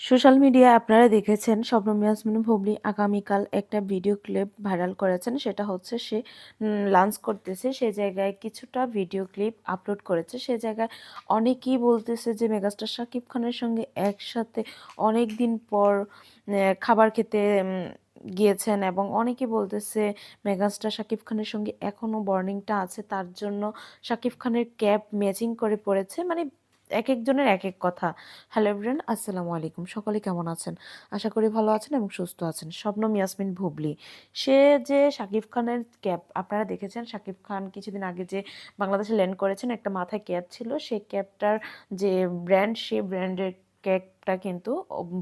Social মিডিয়ায় আপনারা দেখেছেন শবনম ইয়াসমিন ভুবলি আগামীকাল একটা ভিডিও ক্লিপ ভাইরাল করেছেন। সেটা হচ্ছে সে লাঞ্চ করতেছে। সে জায়গায় কিছুটা ভিডিও ক্লিপ আপলোড করেছে। সে জায়গায় অনেকেই বলতেছে যে মেগাস্টার শাকিব খানের সঙ্গে একসাথে অনেক দিন পর খাবার খেতে গিয়েছেন এবং অনেকে বলতেছে মেগাস্টার শাকিব খানের সঙ্গে এখনও বর্নিংটা আছে। তার জন্য শাকিব খানের ক্যাপ ম্যাচিং করে পড়েছে। মানে এক একজনের এক এক কথা। হ্যালো এভরিওয়ান আসসালামু আলাইকুম। সকলে কেমন আছেন? আশা করি ভালো আছেন এবং সুস্থ আছেন। শবনম ইয়াসমিন ভুবলি। সে যে শাকিব খানের ক্যাপ আপনারা দেখেছেন শাকিব খান কিছুদিন আগে যে বাংলাদেশে ল্যান্ড করেছেন, একটা মাথায় ক্যাপ ছিল। সেই ক্যাপটার যে ব্র্যান্ড সেই ব্র্যান্ডের ক্যাপটা কিন্তু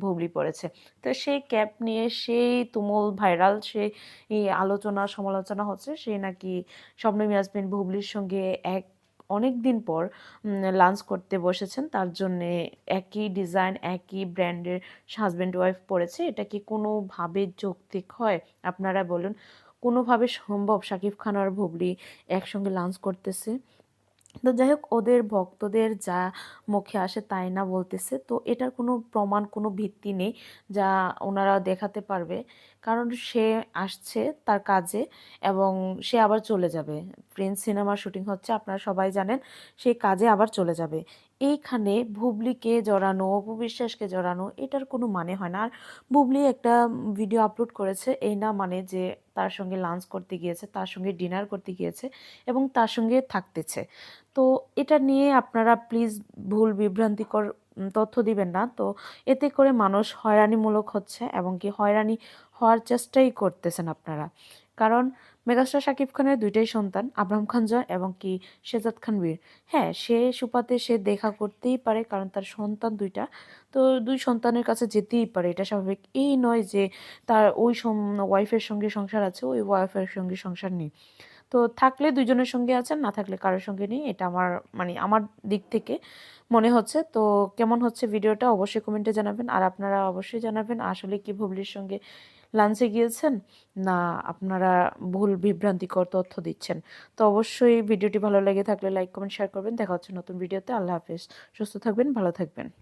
ভুবলি পড়েছে। তো সেই ক্যাপ নিয়ে সেই তুমুল ভাইরাল, সেই আলোচনা, সমালোচনা হচ্ছে। সে নাকি শবনম ইয়াসমিন ভুবলির সঙ্গে এক অনেক দিন পর লাঞ্চ করতে বসেছেন। তার জন্যে একই ডিজাইন একই ব্র্যান্ডের হাজব্যান্ড ওয়াইফ পড়েছে। এটা কি কোনোভাবে যৌক্তিক হয়? আপনারা বলুন, কোনোভাবে সম্ভব? শাকিব খান আর ভুবলি একসঙ্গে লাঞ্চ করতেছে। তো যাই হোক ওদের ভক্তদের যা মুখে আসে তাই না বলতেছে। তো এটার কোনো প্রমাণ, কোনো ভিত্তি নেই যা ওনারা দেখাতে পারবে। কারণ সে আসছে তার কাজে এবং সে আবার চলে যাবে। প্রিন্স সিনেমার শুটিং হচ্ছে, আপনারা সবাই জানেন সেই কাজে আবার চলে যাবে। এইখানে ভুবলিকে জড়ানো অপু বিশ্বাসকে জড়ানো, এটার কোনো মানে হয় না। আর ভুবলি একটা ভিডিও আপলোড করেছে, এই না মানে যে তার সঙ্গে লাঞ্চ করতে গিয়েছে, তার সঙ্গে ডিনার করতে গিয়েছে এবং তার সঙ্গে থাকতেছে। তো এটা নিয়ে আপনারা প্লিজ ভুল, বিভ্রান্তিকর তথ্য দিবেন না। তো এতে করে মানুষ হয়রানিমূলক হচ্ছে এবং কি হয়রানি হওয়ার চেষ্টাই করতেছেন আপনারা। কারণ মেগাস্টার শাকিব খানের দুইটাই সন্তান, আবরাম খান জয় এবং কি শেজাদ খান বীর। হ্যাঁ সে সুপাতে সে দেখা করতেই পারে কারণ তার সন্তান দুইটা। তো দুই সন্তানের কাছে যেতেই পারে, এটা স্বাভাবিক। এই নয় যে তার ওই ওয়াইফের সঙ্গে সংসার আছে, ওই ওয়াইফের সঙ্গে সংসার নেই। তো থাকলে দুজনের সঙ্গে আছেন, না থাকলে কারোর সঙ্গে নেই, এটা আমার মানে আমার দিক থেকে মনে হচ্ছে। তো কেমন হচ্ছে ভিডিওটা অবশ্যই কমেন্টে জানাবেন। আর আপনারা অবশ্যই জানাবেন আসলে কি ভুবলির সঙ্গে লাঞ্চে গিয়েছেন? না, আপনারা ভুল বিভ্রান্তিকর তথ্য দিচ্ছেন। তো অবশ্যই ভিডিওটি ভালো লেগে থাকলে লাইক কমেন্ট শেয়ার করবেন। দেখা হচ্ছে নতুন ভিডিওতে আল্লাহ হাফেজ। সুস্থ থাকবেন, ভালো থাকবেন।